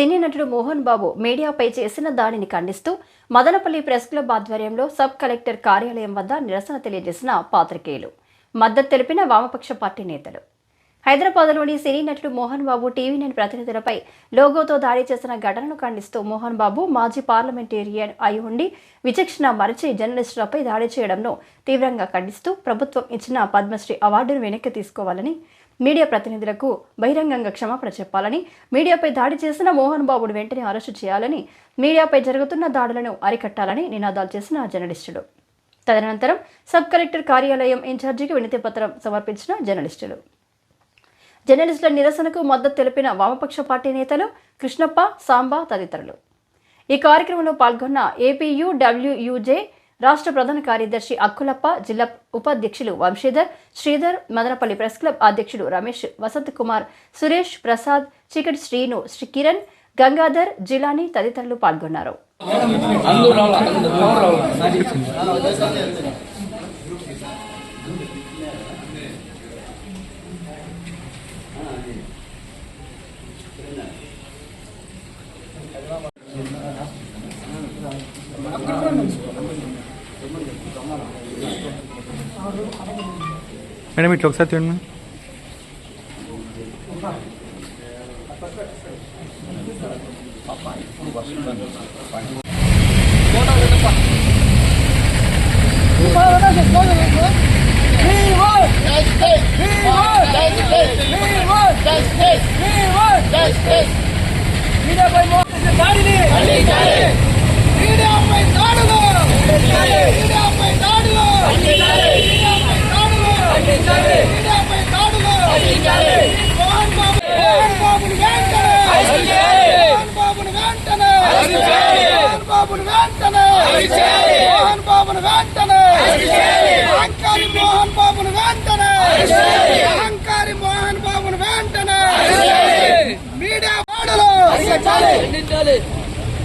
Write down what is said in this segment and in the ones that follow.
సినీ నటుడు మోహన్ బాబు మీడియాపై చేసిన దాడిని ఖండిస్తూ మదనపల్లి ప్రెస్ క్లబ్ ఆధ్వర్యంలో సబ్ కలెక్టర్ కార్యాలయం వద్ద నిరసన తెలియజేసిన పాత్రికేయులు. మద్దతు తెలిపిన వామపక్ష పార్టీ నేతలు. హైదరాబాద్లోని సినీ నటుడు మోహన్ బాబు టీవీ నైన్ ప్రతినిధులపై లోగోతో దాడి చేసిన ఘటనను ఖండిస్తూ మోహన్ బాబు మాజీ పార్లమెంటేరియన్ అయి ఉండి విచక్షణ మరచి జర్నలిస్టులపై దాడి చేయడంను తీవ్రంగా ఖండిస్తూ ప్రభుత్వం ఇచ్చిన పద్మశ్రీ అవార్డును వెనక్కి తీసుకోవాలని మీడియా ప్రతినిధులకు బహిరంగంగా క్షమాపణ చెప్పాలని మీడియాపై దాడి చేసిన మోహన్ బాబును వెంటనే అరెస్టు చేయాలని మీడియాపై జరుగుతున్న దాడులను అరికట్టాలని నినాదాలు చేసిన జర్నలిస్టులు. తదనంతరం సబ్ కలెక్టర్ కార్యాలయం ఇన్ఛార్జికి వినతి పత్రం సమర్పించిన జర్నలిస్టులు. జర్నలిస్టుల నిరసనకు మద్దతు తెలిపిన వామపక్ష పార్టీ నేతలు కృష్ణప్ప సాంబా తదితరులు. ఈ కార్యక్రమంలో పాల్గొన్న ఏపీయూ డబ్ల్యూయూజే రాష్ట్ర ప్రధాన కార్యదర్శి అక్కులప్ప జిల్లా ఉపాధ్యక్షులు వంశీధర్ శ్రీధర్ మదనపల్లి ప్రెస్ క్లబ్ అధ్యక్షుడు రమేష్ వసంత్ కుమార్ సురేష్ ప్రసాద్ చికటి శ్రీను శ్రీ కిరణ్ గంగాధర్ జిలాని తదితరులు పాల్గొన్నారు. మేడం ఇట్లా ఒకసారి చూడండి మేడం బాబుని వెంటనే మోహన్ బాబుని వెంటనే బాబుని వెంటనే మోహన్ బాబుని వెంటనే అహంకారి మోహన్ బాబుని వెంటనే అహంకారి మోహన్ బాబుని వెంటనే మీడియా దాడులు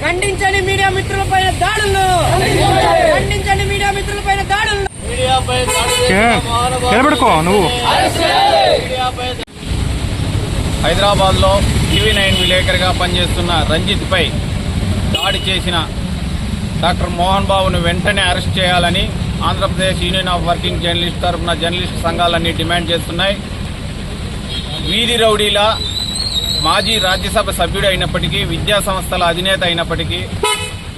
ఖండించండి మీడియా మిత్రులపై దాడులను ఖండించండి మీడియా మిత్రులపైన దాడులను నిలబడుకో నువ్వు. హైదరాబాద్లో టీవీ నైన్ విలేకరిగా పనిచేస్తున్న రంజిత్పై దాడి చేసిన డాక్టర్ మోహన్ బాబును వెంటనే అరెస్ట్ చేయాలని Andhra Pradesh union of working journalist తరఫున జర్నలిస్ట్ సంఘాలన్నీ డిమాండ్ చేస్తున్నాయి. వీధి రౌడీల మాజీ రాజ్యసభ సభ్యుడు అయినప్పటికీ విద్యా సంస్థల అధినేత అయినప్పటికీ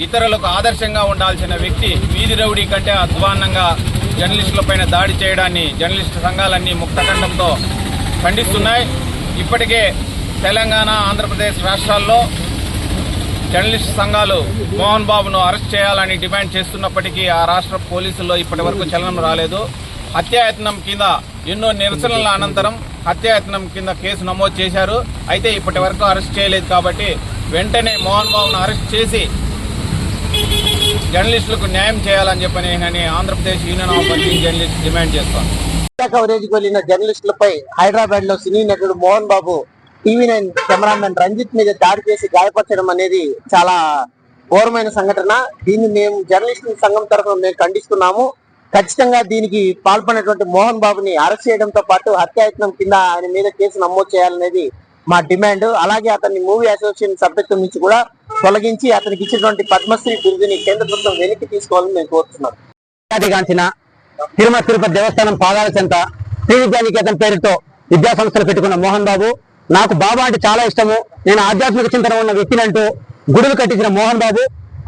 ఇతరులకు ఆదర్శంగా ఉండాల్సిన వ్యక్తి వీధి రౌడీ కంటే అధ్వాన్నంగా జర్నలిస్టులపైన దాడి చేయడాన్ని జర్నలిస్టు సంఘాలన్నీ ముక్తఖండంతో ఖండిస్తున్నాయి. ఇప్పటికే తెలంగాణ ఆంధ్రప్రదేశ్ రాష్ట్రాల్లో జర్నలిస్ట్ సంఘాలు మోహన్ బాబును అరెస్ట్ చేయాలని డిమాండ్ చేస్తున్నప్పటికీ ఆ రాష్ట్ర పోలీసుల్లో ఇప్పటి వరకు చలనం రాలేదు. హత్యాయత్నం కింద ఎన్నో నిరసనల అనంతరం హత్యాయత్నం కింద కేసు నమోదు చేశారు. అయితే ఇప్పటి వరకు అరెస్ట్ చేయలేదు కాబట్టి వెంటనే మోహన్ బాబును అరెస్ట్ చేసి జర్నలిస్టులకు న్యాయం చేయాలని చెప్పని నేను Andhra Pradesh union of working journalist demand చేస్తాను మీడియా కవరేజ్కు వెళ్ళిన జర్నలిస్టులపై హైదరాబాద్లో సినీ నటుడు Mohan Babu TV nine cameraman Ranjith మీద దాడి చేసి గాయపరచడం అనేది చాలా ఘోరమైన సంఘటన. దీన్ని మేము జర్నలిస్టుల సంఘం తరఫున మేము ఖండిస్తున్నాము. ఖచ్చితంగా దీనికి పాల్పడినటువంటి మోహన్ బాబుని అరెస్ట్ చేయడంతో పాటు హత్యాయత్నం కింద ఆయన మీద కేసు నమోదు చేయాలనేది మా డిమాండ్. అలాగే అతన్ని మూవీ అసోసియేషన్ సభ్యత్వం నుంచి కూడా తొలగించి అతనికి ఇచ్చినటువంటి పద్మశ్రీ బిరుదుని కేంద్ర ప్రభుత్వం వెనక్కి తీసుకోవాలని మేము కోరుతున్నాం. తిరుమల తిరుపతి దేవస్థానం పాదాల చెంత శ్రీ విద్యానికేతన్ పేరుతో విద్యా సంస్థలు పెట్టుకున్న మోహన్ బాబు. నాకు బాబా అంటే చాలా ఇష్టము. నేను ఆధ్యాత్మిక చింతన ఉన్న వ్యక్తిని అంటూ గుడులు కట్టించిన మోహన్ బాబు.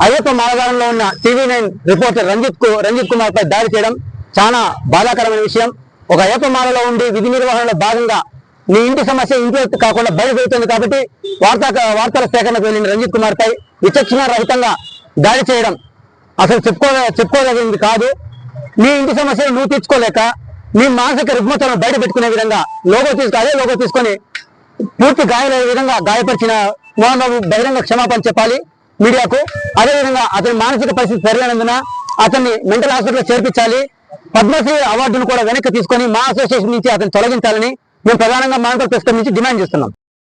అయ్యప్ప మాలగారంలో ఉన్న టీవీ నైన్ రిపోర్టర్ రంజిత్కు రంజిత్ కుమార్ పై దాడి చేయడం చాలా బాధాకరమైన విషయం. ఒక అయ్యప్ప మాలలో ఉండి విధి నిర్వహణలో భాగంగా నీ ఇంటి సమస్య ఇంట్లో కాకుండా బయట పెడుతుంది కాబట్టి వార్తా వార్తల సేకరణకు వెళ్ళిన రంజిత్ కుమార్ పై విచక్షణ రహితంగా దాడి చేయడం అసలు చెప్పుకో చెప్పుకోదగింది కాదు. నీ ఇంటి సమస్యలు నువ్వు తీర్చుకోలేక నీ మానసిక రుగ్మతలను బయట పెట్టుకునే విధంగా లోగో తీసుకు అదే లోగో తీసుకొని పూర్తి గాయాలయ్యే విధంగా గాయపరిచిన మోహన్ బాబు బహిరంగ క్షమాపణ చెప్పాలి మీడియాకు. అదేవిధంగా అతని మానసిక పరిస్థితి సరైనందున అతన్ని మెంటల్ హాస్పిటల్లో చేర్పించాలి. పద్మశ్రీ అవార్డును కూడా వెనక్కి తీసుకొని మా అసోసియేషన్ నుంచి అతను తొలగించాలని మేము ప్రధానంగా మానవ ప్రెస్ నుంచి డిమాండ్ చేస్తున్నాం.